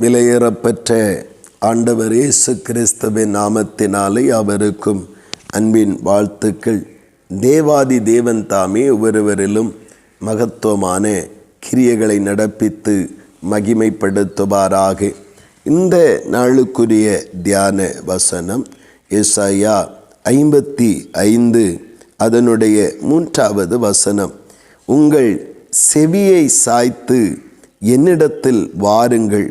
விலையேறப்பெற்ற ஆண்டவர் இயேசு கிறிஸ்துவின் நாமத்தினாலே அவருக்கும் அன்பின் வாழ்த்துக்கள். தேவாதி தேவன் தாமே ஒவ்வொருவரிலும் மகத்துவமான கிரியைகளை நடப்பித்து மகிமைப்படுத்துவாராக. இந்த நாளுக்குரிய தியான வசனம் எஸ்ஐயா ஐம்பத்தி ஐந்து அதனுடைய மூன்றாவது வசனம். உங்கள் செவியை சாய்த்து என்னிடத்தில் வாருங்கள்.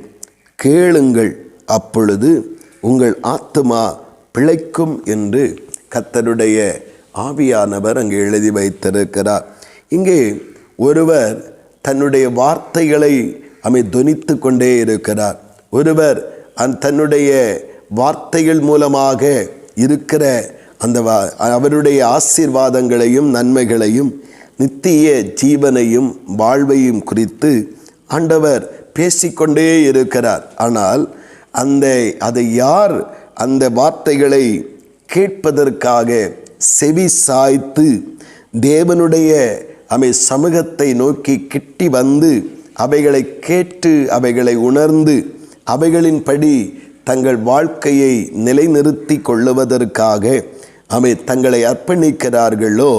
கேளுங்கள். அப்பொழுது உங்கள் ஆத்மா பிழைக்கும் என்று கத்தருடைய ஆவியானவர் அங்கே எழுதி வைத்திருக்கிறார். இங்கே ஒருவர் தன்னுடைய வார்த்தைகளை அமை தொனித்து கொண்டே இருக்கிறார். ஒருவர் அந் தன்னுடைய வார்த்தைகள் மூலமாக இருக்கிற அந்த வா- அவருடைய ஆசீர்வாதங்களையும் நன்மைகளையும் நித்திய ஜீவனையும் வாழ்வையும் குறித்து ஆண்டவர் பேசிக்கொண்டே இருக்கிறார். ஆனால் அந்த அதை யார் அந்த வார்த்தைகளை கேட்பதற்காக செவி சாய்த்து தேவனுடைய அவை சமூகத்தை நோக்கி கிட்டி வந்து அவைகளை கேட்டு அவைகளை உணர்ந்து அவைகளின்படி தங்கள் வாழ்க்கையை நிலைநிறுத்தி கொள்ளுவதற்காக அவை தங்களை அர்ப்பணிக்கிறார்களோ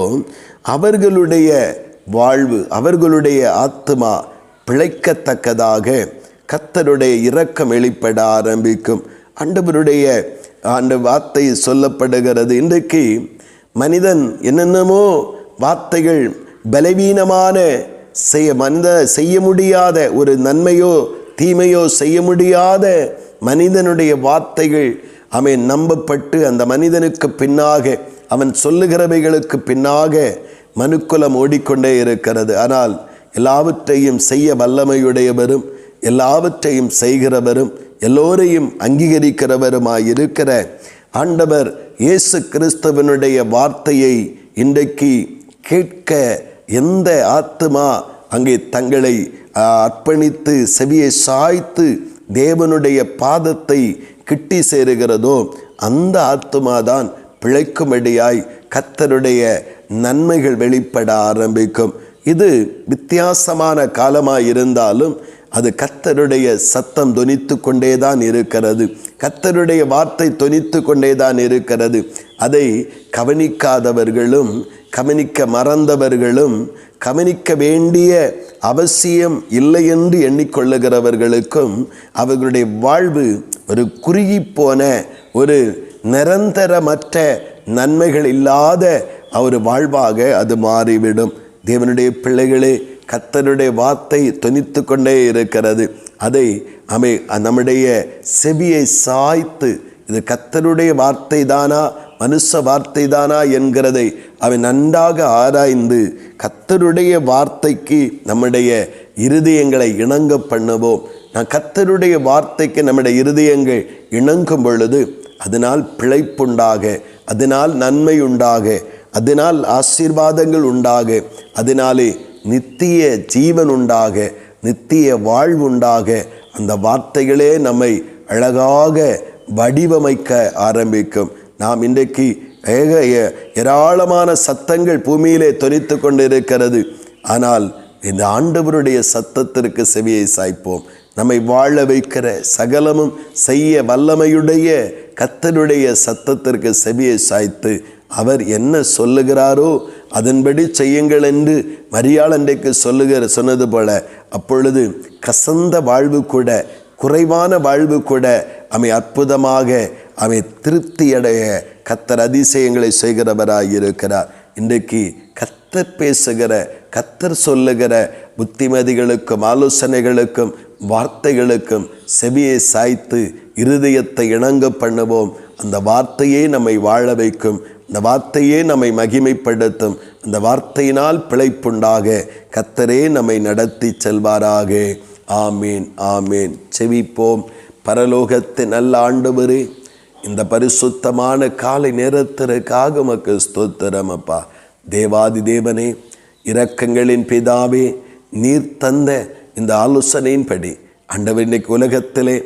அவர்களுடைய வாழ்வு அவர்களுடைய ஆத்மா பிழைக்கத்தக்கதாக கத்தருடைய இரக்கம் வெளிப்பட ஆரம்பிக்கும். ஆண்டவருடைய ஆண்டு வார்த்தை சொல்லப்படுகிறது. இன்றைக்கு மனிதன் என்னென்னமோ வார்த்தைகள் பலவீனமான செய்ய மனித செய்ய முடியாத ஒரு நன்மையோ தீமையோ செய்ய முடியாத மனிதனுடைய வார்த்தைகள் அவன் நம்பப்பட்டு அந்த மனிதனுக்கு பின்னாக அவன் சொல்லுகிறவைகளுக்கு பின்னாக மனுக்குலம் ஓடிக்கொண்டே இருக்கிறது. ஆனால் எல்லாவற்றையும் செய்ய வல்லமையுடையவரும் எல்லாவற்றையும் செய்கிறவரும் எல்லோரையும் அங்கீகரிக்கிறவருமாயிருக்கிற ஆண்டவர் இயேசு கிறிஸ்தவனுடைய வார்த்தையை இன்றைக்கு கேட்க எந்த ஆத்துமா அங்கே தங்களை அர்ப்பணித்து செவியை சாய்த்து தேவனுடைய பாதத்தை கிட்டி சேருகிறதோ அந்த ஆத்துமாதான் பிழைக்கும்படியாய் கத்தருடைய நன்மைகள் வெளிப்பட ஆரம்பிக்கும். இது வித்தியாசமான காலமாக இருந்தாலும் அது கத்தருடைய சத்தம் தொனித்து கொண்டேதான் இருக்கிறது. கத்தருடைய வார்த்தை தொனித்து கொண்டேதான் இருக்கிறது. அதை கவனிக்காதவர்களும் கவனிக்க மறந்தவர்களும் கவனிக்க வேண்டிய அவசியம் இல்லை என்று எண்ணிக்கொள்ளுகிறவர்களுக்கும் அவர்களுடைய வாழ்வு ஒரு குறுகி போன ஒரு நிரந்தரமற்ற நன்மைகள் இல்லாத ஒரு வாழ்வாக அது மாறிவிடும். தேவனுடைய பிள்ளைகளே கத்தருடைய வார்த்தை துணித்து கொண்டே இருக்கிறது. அதை அமை நம்முடைய செவியை சாய்த்து இது கத்தருடைய வார்த்தை தானா மனுஷ வார்த்தை தானா என்கிறதை அவன் நன்றாக ஆராய்ந்து கத்தருடைய வார்த்தைக்கு நம்முடைய இருதயங்களை இணங்க பண்ணுவோம். நான் கத்தருடைய வார்த்தைக்கு நம்முடைய இருதயங்கள் இணங்கும் பொழுது அதனால் பிழைப்புண்டாக அதனால் நன்மை உண்டாக அதனால் ஆசீர்வாதங்கள் உண்டாக அதனாலே நித்திய ஜீவன் உண்டாக நித்திய வாழ்வுண்டாக அந்த வார்த்தைகளே நம்மை அழகாக வடிவமைக்க ஆரம்பிக்கும் நாம் இன்றைக்கு ஏக ஏராளமான சத்தங்கள் பூமியிலே தொனித்து கொண்டிருக்கிறது ஆனால் இந்த ஆண்டவருடைய சத்தத்திற்கு செவியை சாய்ப்போம் நம்மை வாழ வைக்கிற சகலமும் செய்ய வல்லமையுடைய கத்தனுடைய சத்தத்திற்கு செவியை சாய்த்து அவர் என்ன சொல்லுகிறாரோ அதன்படி செய்யுங்கள் என்று மரியாள் அன்றைக்கு சொல்லுகிற சொன்னது போல அப்பொழுது கசந்த வாழ்வு கூட குறைவான வாழ்வு கூட அவை அற்புதமாக அவை திருப்தியடைய கத்தர் அதிசயங்களை செய்கிறவராக இருக்கிறார். இன்றைக்கு கத்தர் பேசுகிற கத்தர் சொல்லுகிற புத்திமதிகளுக்கும் ஆலோசனைகளுக்கும் வார்த்தைகளுக்கும் செவியை சாய்த்து இருதயத்தை இணங்க பண்ணுவோம். அந்த வார்த்தையே நம்மை வாழ வைக்கும் அந்த வார்த்தையே நம்மை மகிமைப்படுத்தும். அந்த வார்த்தையினால் பிழைப்புண்டாக. கத்தரே நம்மை நடத்தி செல்வாராக. ஆமேன் ஆமேன். செவிப்போம். பரலோகத்து நல்ல ஆண்டவரே இந்த பரிசுத்தமான காலை நேரத்திற்காக உமக்கு ஸ்தோத்திரம் அப்பா. தேவாதி தேவனே இரக்கங்களின் பிதாவே நீர் தந்த இந்த ஆலோசனையின்படி ஆண்டவர் இன்றைக்கு உலகத்திலே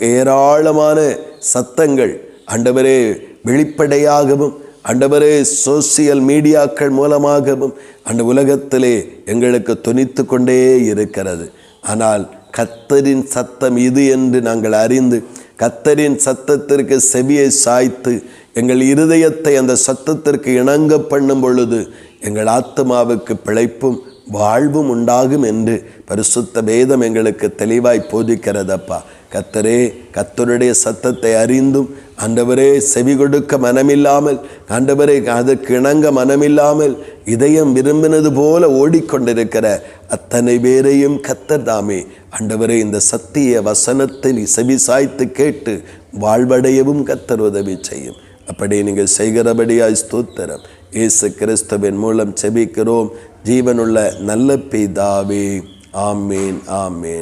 ஏராளமான சத்தங்கள் ஆண்டவரே வெளிப்படையாகவும் அண்டவரே சோசியல் மீடியாக்கள் மூலமாகவும் அந்த உலகத்திலே எங்களுக்கு துணித்து கொண்டே இருக்கிறது. ஆனால் கத்தரின் சத்தம் இது என்று நாங்கள் அறிந்து கத்தரின் சத்தத்திற்கு செவியை சாய்த்து எங்கள் இருதயத்தை அந்த சத்தத்திற்கு இணங்க பண்ணும் பொழுது எங்கள் ஆத்மாவுக்கு பிழைப்பும் வாழ்வும் உண்டாகும் என்று பரிசுத்த வேதம் எங்களுக்கு தெளிவாய் போதிக்கிறதப்பா. கத்தரே கத்தருடைய சத்தத்தை அறிந்தும் ஆண்டவரே செவி கொடுக்க மனமில்லாமல் ஆண்டவரே அதற்கு இணங்க மனமில்லாமல் இதயம் விரும்பினது போல ஓடிக்கொண்டிருக்கிற அத்தனை பேரையும் கத்தர் தாமே. ஆண்டவரே இந்த சத்திய வசனத்தை நீ செவி சாய்த்து கேட்டு வாழ்வடையவும் கத்தர் உதவி செய்யும். அப்படி நீங்கள் செய்கிறபடியாய் ஸ்தோத்திரம். இயேசு கிறிஸ்துவின் மூலம் செபிக்கிறோம். ஜீவனுள்ள நல்ல பிதாவே. ஆமேன் ஆமேன்.